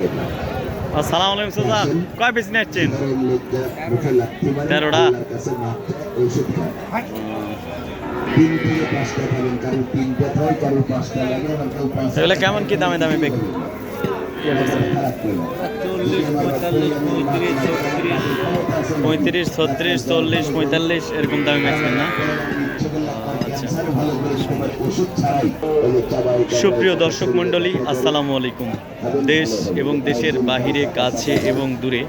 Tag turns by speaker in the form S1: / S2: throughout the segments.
S1: আসসালামু আলাইকুম সুজা কয় পিস নিচ্ছেন তেরোটা? এগুলো কেমন কি দামে দামে বিক্রি? পঁয়ত্রিশ ছত্রিশ চল্লিশ পঁয়তাল্লিশ এরকম দামে বেচবেন না? সুপ্রিয় দর্শক মণ্ডলী, আসসালামু আলাইকুম। দেশ এবং দেশের বাহিরে, কাছে এবং দূরে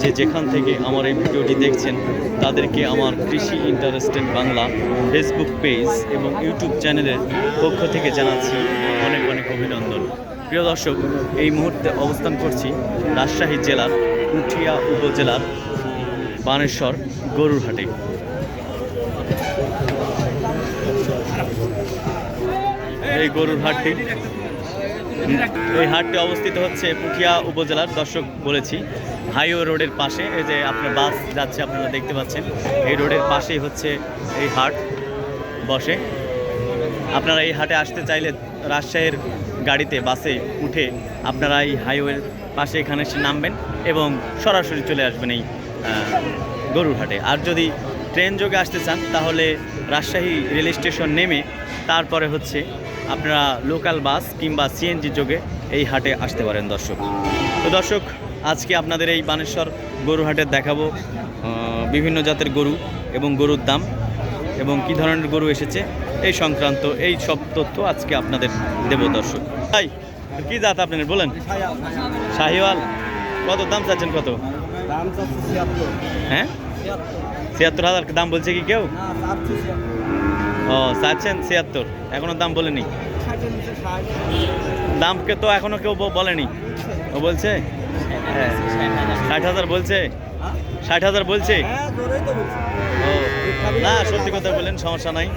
S1: যে যেখান থেকে আমার এই ভিডিওটি দেখছেন, তাদেরকে আমার কৃষি ইন্টারেস্টেড বাংলা ফেসবুক পেজ এবং ইউটিউব চ্যানেলের পক্ষ থেকে জানাচ্ছি অনেক অনেক অভিনন্দন। প্রিয় দর্শক, এই মুহূর্তে অবস্থান করছি রাজশাহী জেলার উঠিয়া উপজেলার বানেশ্বর গরুর এই গরুর হাটটি। এই হাটটি অবস্থিত হচ্ছে পুঠিয়া উপজেলার, দর্শক বলেছি, হাইওয়ে রোডের পাশে। এই যে আপনার বাস যাচ্ছে, আপনারা দেখতে পাচ্ছেন। এই রোডের পাশেই হচ্ছে এই হাট বসে। আপনারা এই হাটে আসতে চাইলে রাজশাহীর গাড়িতে, বাসে উঠে আপনারা এই হাইওয়ের পাশে এখানে এসে নামবেন এবং সরাসরি চলে আসবেন এই গরুর হাটে। আর যদি ট্রেন যোগে আসতে চান, তাহলে রাজশাহী রেল স্টেশন নেমে তারপরে হচ্ছে আপনারা লোকাল বাস কিংবা সিএনজি যোগে এই হাটে আসতে পারেন দর্শক। তো দর্শক আজকে আপনাদের এই বানেশ্বর গরু হাটে দেখাবো বিভিন্ন জাতের গরু এবং গরুর দাম এবং কি ধরনের গরু এসেছে এই সংক্রান্ত এই সব তথ্য আজকে আপনাদের দেব দর্শক। ভাই কি জাত আপনাদের বলেন। শাহিওয়াল। কত দাম চাচ্ছেন কত? হ্যাঁ?
S2: ছিয়াত্তর
S1: হাজার। দাম বলছে কি কেউ? ও চাচ্ছেন ছিয়াত্তর। এখনও দাম বলেনি? দামকে তো এখনও কেউ বলেনি। ও বলছে? হ্যাঁ। ষাট হাজার বলছে? ষাট হাজার বলছে? ও, না, সত্যি কথা বললেন সমস্যা নাই।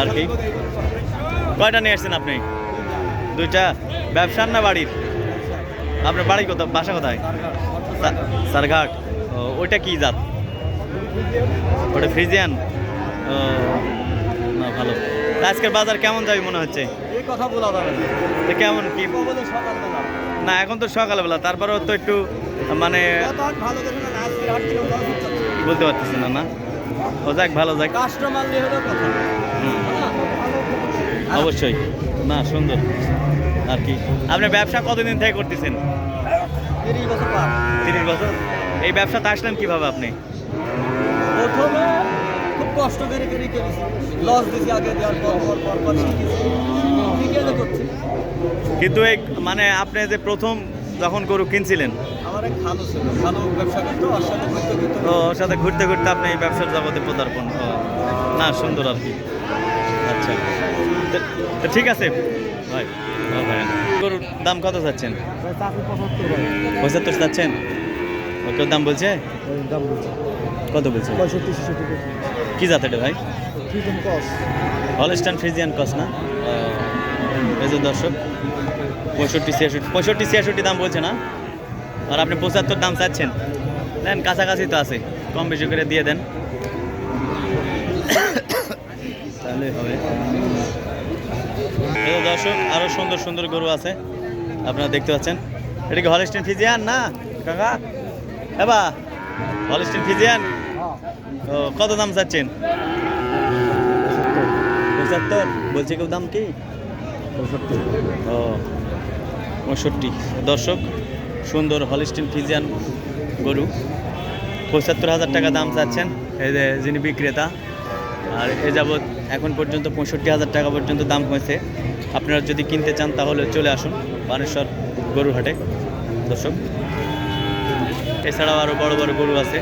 S1: আর কি? কয়টা নিয়ে আসছেন আপনি? দুইটা? ব্যবসার না বাড়ির? আপনার বাড়ি কোথায়? বাসা কোথায়? সারঘাট। ওইটা কি জাত? ওটা ফ্রিজিয়ান? ভালো। আজকের বাজার কেমন যাবে মনে হচ্ছে?
S2: এই কথা বলা যাবে
S1: তো কেমন কি?
S2: সকালবেলা।
S1: না এখন তো সকালবেলা। তারপরেও তো একটু মানে। বলতে পারতেছি না না? ও যাক ভালো যাক।
S2: কাস্টমার নিয়ে হলো কথা হ্যাঁ।
S1: অবশ্যই। না সুন্দর। আর কি? আপনি ব্যবসা কতদিন থেকে করতেছেন?
S2: তিরিশ বছর?
S1: এই ব্যবসাতে আসলেন কীভাবে আপনি?
S2: প্রথমে কষ্ট করে করে করেছি লস দিছি আগে দেওয়ার পর পর পর পর শিখেছি শিখে তো করছি
S1: কিন্তু এক মানে আপনি যে প্রথম যখন গরু কিনছিলেন?
S2: আমার এক খালু ছিল খালু ব্যবসা করতো ওর সাথে ঘুরতে ঘুরতে।
S1: তো ওর সাথে ঘুরতে ঘুরতে আপনি এই ব্যবসার জগতে পদার্পণ। ও, না সুন্দর আর কি। আচ্ছা। তো- ঠিক আছে। ভাই ভাই গরুর দাম কত চাচ্ছেন?
S2: পঁচাত্তর
S1: চাচ্ছেন? ও কেউ দাম বলছে। কত বলছে?
S2: পঁয়ষট্টি
S1: কি জাত এটা ভাই? হলস্টান ফ্রিজিয়ান কস না? এই যে দর্শক পঁয়ষট্টি ছিয়াষট্টি পঁয়ষট্টি ছিয়াষট্টি দাম বলছে না? আর আপনি পঁচাত্তর দাম চাচ্ছেন। দেন কাছাকাছি তো আছে কম বেশি করে দিয়ে দেন। তাহলে হবে। এই দর্শক আরও সুন্দর সুন্দর গরু আছে আপনারা দেখতে পাচ্ছেন। এটা কি হলস্টিন ফিজিয়ান না কাকা? এবা হলস্টিন ফিজিয়ান কত দাম চাচ্ছেন? পঁচাত্তর। বলছে কেউ দাম কি? ও পঁয়ষট্টি। দর্শক সুন্দর হলিস্টিন ফিজিয়ান গরু। পঁচাত্তর হাজার টাকা দাম চাচ্ছেন এই যে যিনি বিক্রেতা। আর এ যাবৎ এখন পর্যন্ত পঁয়ষট্টি হাজার টাকা পর্যন্ত দাম হয়েছে। আপনারা যদি কিনতে চান তাহলে চলে আসুন বানেশ্বর গরু হাটে। দর্শক এছাড়াও আরও বড় বড় গরু আছে।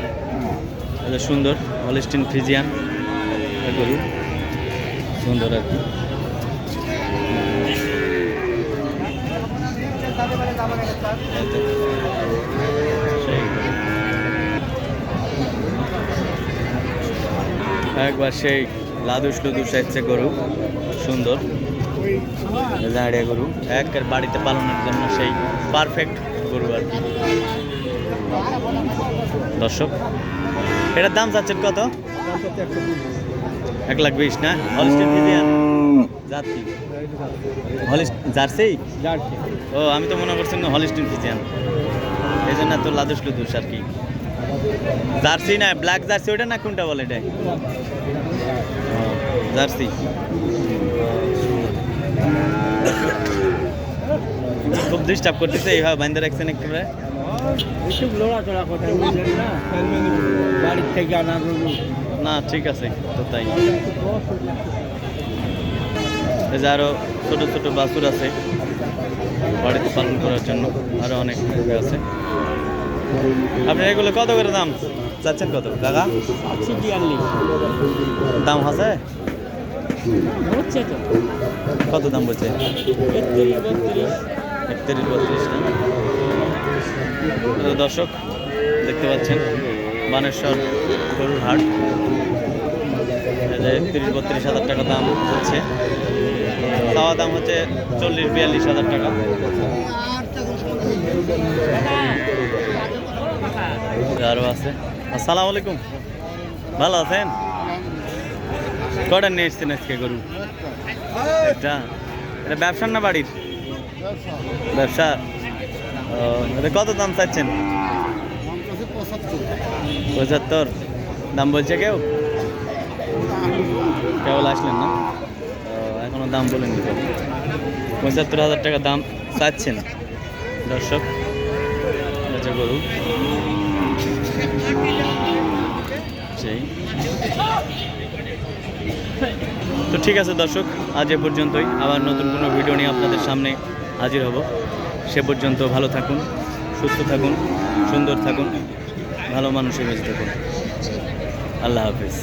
S1: যে সুন্দর হলিস্টিন ফ্রিজিয়ান গরু। সুন্দর আর কি। একবার সেই লাদুস লুদুস এসছে গরু। সুন্দর। জাড়িয়া গরু। একের বাড়িতে পালনের জন্য সেই পারফেক্ট গরু আর কি। দর্শক এটার দাম চাচ্ছেন কত? এক লাখ বিশ না? Holstein Friesian jersey. ও আমি তো মনে করছি না হলিস্টিন ফিজিয়ান এই জন্য তো লাদুস লুদুস আর কি। জার্সি না ব্ল্যাক জার্সি ওটা না কোনটা বলে এটা? জার্সি। খুব ডিস্টার্ব করতেছে এইভাবে বাইন্দা রাখছেন একটু।
S2: একটু লড়াচড়া কথা বুঝলেন না? বাড়ির থেকে আনা
S1: না ঠিক আছে তো তাই। এই যে আরও ছোট ছোট বাছুর আছে বাড়িতে পালন করার জন্য আরও অনেক আছে। আপনার এগুলো কত করে দাম চাচ্ছেন কত? কাকা দাম আছে? কত দাম বলছে?
S2: একত্রিশ বত্রিশ।
S1: একত্রিশ বত্রিশ না? দর্শক দেখতে পাচ্ছেন বানেশ্বর গরুর হাট। তিরিশ বত্রিশ হাজার টাকা দাম হচ্ছে। খাওয়া দাম হচ্ছে চল্লিশ বিয়াল্লিশ হাজার টাকা। আরও আছে। আসসালামু আলাইকুম। ভালো আছেন? কটা নিয়ে এসছেন আজকে গরু? এটা এটা ব্যবসার না বাড়ির? ব্যবসা। কত দাম চাচ্ছেন? পঁচাত্তর। দাম বলছে কেউ? কেবল আসলেন না? ও, এখনও দাম বলেনি পঁচাত্তর হাজার টাকা দাম চাচ্ছেন দর্শক। আচ্ছা গরু সেই। তো ঠিক আছে দর্শক আজ এ পর্যন্তই। আবার নতুন কোনো ভিডিও নিয়ে আপনাদের সামনে হাজির হব। সে পর্যন্ত ভালো থাকুন সুস্থ থাকুন সুন্দর থাকুন ভালো মানুষের বেঁচে থাকুন। আল্লাহ হাফিজ।